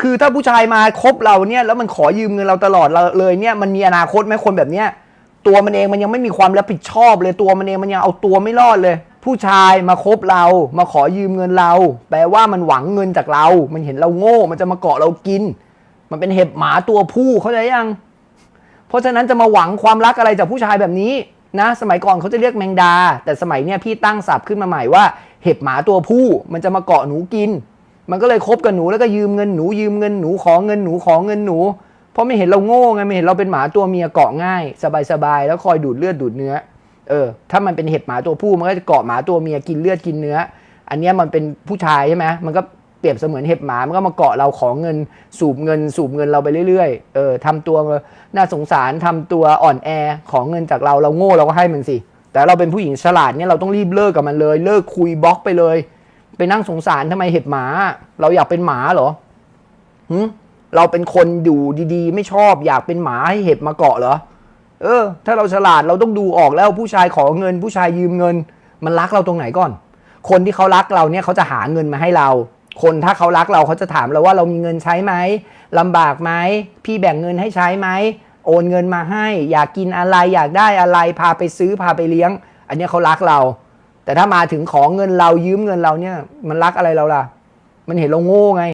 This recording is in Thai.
คือถ้าผู้ชายมาคบเราเนี่ยแล้วมันขอยืมเงินเราตลอดเลยเนี่ยมันมีอนาคตไหมคนแบบเนี้ยตัวมันเองมันยังไม่มีความรับผิดชอบเลยตัวมันเองมันยังเอาตัวไม่รอดเลย ผู้ชายมาคบเรามาขอยืมเงินเรา แปลว่ามันหวังเงินจากเรา มันเห็นเราโง่ มันจะมาเกาะเรากิน มันเป็นเห็บหมาตัวผู้เข้าใจยัง เพราะฉะนั้นจะมาหวังความรักอะไรจากผู้ชายแบบนี้นะ สมัยก่อนเขาจะเรียกแมงดา แต่สมัยเนี้ยพี่ตั้งศัพท์ขึ้นมาใหม่ว่า เห็บหมาตัวผู้ มันจะมาเกาะหนูกิน มันก็เลยคบกับหนูแล้วก็ยืมเงินหนูยืมเงินหนูขอเงินหนูขอเงินหนู เพราะไม่เห็นเราโง่ไงไม่เห็นเราเป็นหมาตัวเมียเกาะง่าย สบายๆแล้วคอยดูดเลือดดูดเนื้อ เออ ถ้ามันเป็นเห็บหมาตัวผู้มันก็จะเกาะหมาตัวเมียกินเลือดกินเนื้อ อันนี้มันเป็นผู้ชายใช่ไหมมันก็เปรียบเสมือนเห็บหมา มันก็มาเกาะเราขอเงิน สูบเงิน สูบเงินเราไปเรื่อยๆ เออทำตัวน่าสงสารทำตัวอ่อนแอขอเงินจากเราเราโง่เราก็ให้มันสิ แต่เราเป็นผู้หญิงฉลาดเนี่ยเราต้องรีบเลิกกับมันเลย เลิกคุยบล็อกไปเลย ไปนั่งสงสารทำไมเห็บหมา เราอยากเป็นหมาเหรอหึเราเป็นคนอยู่ดีๆ ไม่ชอบอยากเป็นหมาให้เห็บมาเกาะเหรอ เออ ถ้าเราฉลาดเราต้องดูออกแล้วผู้ชายขอเงิน ผู้ชายยืมเงิน มันรักเราตรงไหนก่อน คนที่เขารักเราเนี่ยเขาจะหาเงินมาให้เรา คนถ้าเขารักเราเขาจะถามเราว่าเรามีเงินใช้ไหมลำบากไหมพี่แบ่งเงินให้ใช้ไหมโอนเงินมาให้ อยากกินอะไรอยากได้อะไรพาไปซื้อพาไปเลี้ยง อันนี้เขารักเรา แต่ถ้ามาถึงขอเงินเรายืมเงินเราเนี่ย มันรักอะไรเราล่ะ มันเห็นเราโง่ไง